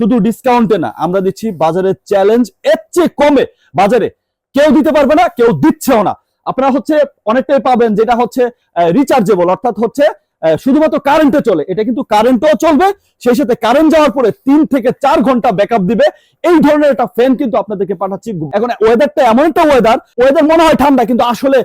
শুধু ডিসকাউন্টে না, আমরা দিচ্ছি বাজারের চ্যালেঞ্জ এর চেয়ে কমে। বাজারে কেউ দিতে পারবে না, কেউ দিচ্ছেও না। আপনারা হচ্ছে অনেকটাই পাবেন, যেটা হচ্ছে রিচার্জেবল অর্থাৎ হচ্ছে শুধুমাত্র কারেন্টে চলে। এটা কিন্তু কারেন্টও চলবে, সেই সাথে কারেন্ট যাওয়ার পরে তিন থেকে চার ঘণ্টা ব্যাকআপ দিবে। এই ধরনের একটা ফ্যান কিন্তু আপনাদেরকে পাঠাচ্ছি এখন ওয়েদারটা এমন একটা ওয়েদার ওয়েদার মনে হয় ঠান্ডা, কিন্তু আসলে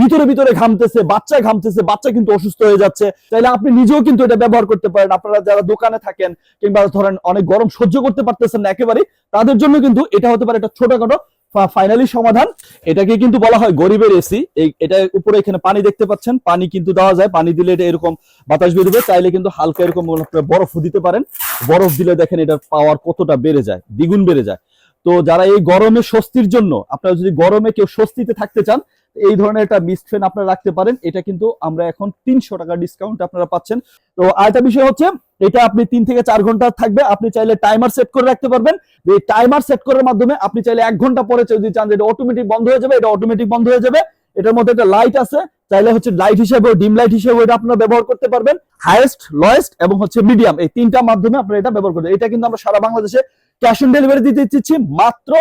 ভিতরে ভিতরে ঘামতেছে, বাচ্চা ঘামতেছে, বাচ্চা কিন্তু অসুস্থ হয়ে যাচ্ছে। তাহলে আপনি নিজেও কিন্তু এটা ব্যবহার করতে পারেন। আপনারা যারা দোকানে থাকেন কিংবা ধরেন অনেক গরম সহ্য করতে পারতেছেন না একেবারে তাদের জন্য কিন্তু এটা হতে পারে একটা ছোটখাটো ফাইনালি সমাধান। এটাকে কিন্তু বলা হয় গরিবের এসি এটা উপরে এখানে পানি দেখতে পাচ্ছেন। পানি কিন্তু দেওয়া যায়। পানি দিলে এটা এরকম বাতাস বেরোবে চাইলে কিন্তু হালকা এরকম বরফ দিতে পারেন। বরফ দিলে দেখেন এটার পাওয়ার কতটা বেড়ে যায়। দ্বিগুণ বেড়ে যায়। তো যারা এই গরমে স্বস্তির জন্য, আপনারা যদি গরমে কেউ স্বস্তিতে থাকতে চান, এই ধরনের একটা মিস্ট ফ্যান আপনারা রাখতে পারেন। এটা কিন্তু আমরা এখন তিনশো টাকা ডিসকাউন্ট আপনারা পাচ্ছেন। তো আরেকটা বিষয় হচ্ছে, এটা আপনি তিন থেকে চার ঘণ্টা থাকবে। আপনি চাইলে টাইমার সেট করে রাখতে পারবেন। এই টাইমার সেট করার মাধ্যমে আপনি চাইলে এক ঘণ্টা পরে যদি চান এটা অটোমেটিক বন্ধ হয়ে যাবে, এটা অটোমেটিক বন্ধ হয়ে যাবে। এটার মধ্যে একটা লাইট আছে। চাইলে হচ্ছে লাইট হিসেবে ডিম লাইট হিসেবে এটা আপনারা ব্যবহার করতে পারবেন। হাইয়েস্ট লয়েস্ট এবং হচ্ছে মিডিয়াম এই তিনটা মাধ্যমে আপনারা এটা ব্যবহার করবেন। এটা কিন্তু আমরা সারা বাংলাদেশে ক্যাশ অন ডেলিভারি দিতে দিচ্ছি মাত্র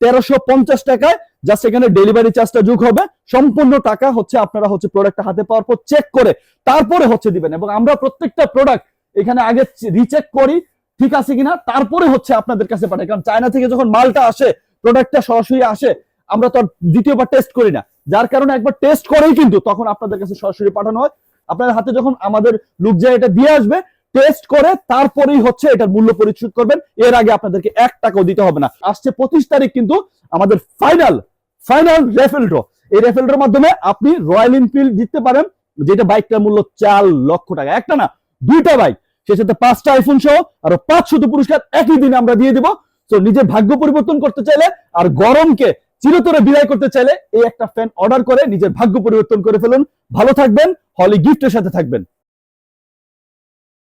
তেরোশো পঞ্চাশ টাকায়। জাস্ট এখানে ডেলিভারি চার্জটা যোগ হবে। সম্পূর্ণ টাকা হচ্ছে আপনারা হচ্ছে প্রোডাক্টটা হাতে পাওয়ার পর চেক করে তারপরে হচ্ছে দিবেন। এবং আমরা প্রত্যেকটা প্রোডাক্ট এখানে আগে রিচেক করি, ঠিক আছে কিনা? তারপরে হচ্ছে আপনাদের কাছে পাঠাই। কারণ চায়না থেকে যখন মালটা আসে প্রোডাক্টটা সরাসরি আসে, আমরা তো দ্বিতীয়বার টেস্ট করি না। যার কারণে একবার টেস্ট করেই কিন্তু তখন আপনাদের কাছে সরাসরি পাঠানো হয়। আপনাদের হাতে যখন আমাদের লোক যায়, এটা দিয়ে আসবে। টেস্ট করে তারপরেই হচ্ছে এটার মূল্য পরিশোধ করবেন। এর আগে আপনাদেরকে এক টাকাও দিতে হবে না। আসছে পঁচিশ তারিখ কিন্তু আমাদের ফাইনাল ফাইনাল রেফেল ড্র এই রেফেল ড্রর মাধ্যমে আপনি রয়্যাল এনফিল্ড জিততে পারেন। যেটা বাইকটার মূল্য চার লক্ষ টাকা। একটা না, দুইটা বাইক সে সাথে পাঁচটা আইফোন সহ আরও পাঁচ শত পুরস্কার একই দিনে আমরা দিয়ে দিব। তো নিজের ভাগ্য পরিবর্তন করতে চাইলে আর গরমকে চিরতরে বিদায় করতে চাইলে এই একটা ফ্যান অর্ডার করে নিজের ভাগ্য পরিবর্তন করে ফেলুন। ভালো থাকবেন, হলি গিফটের সাথে থাকবেন।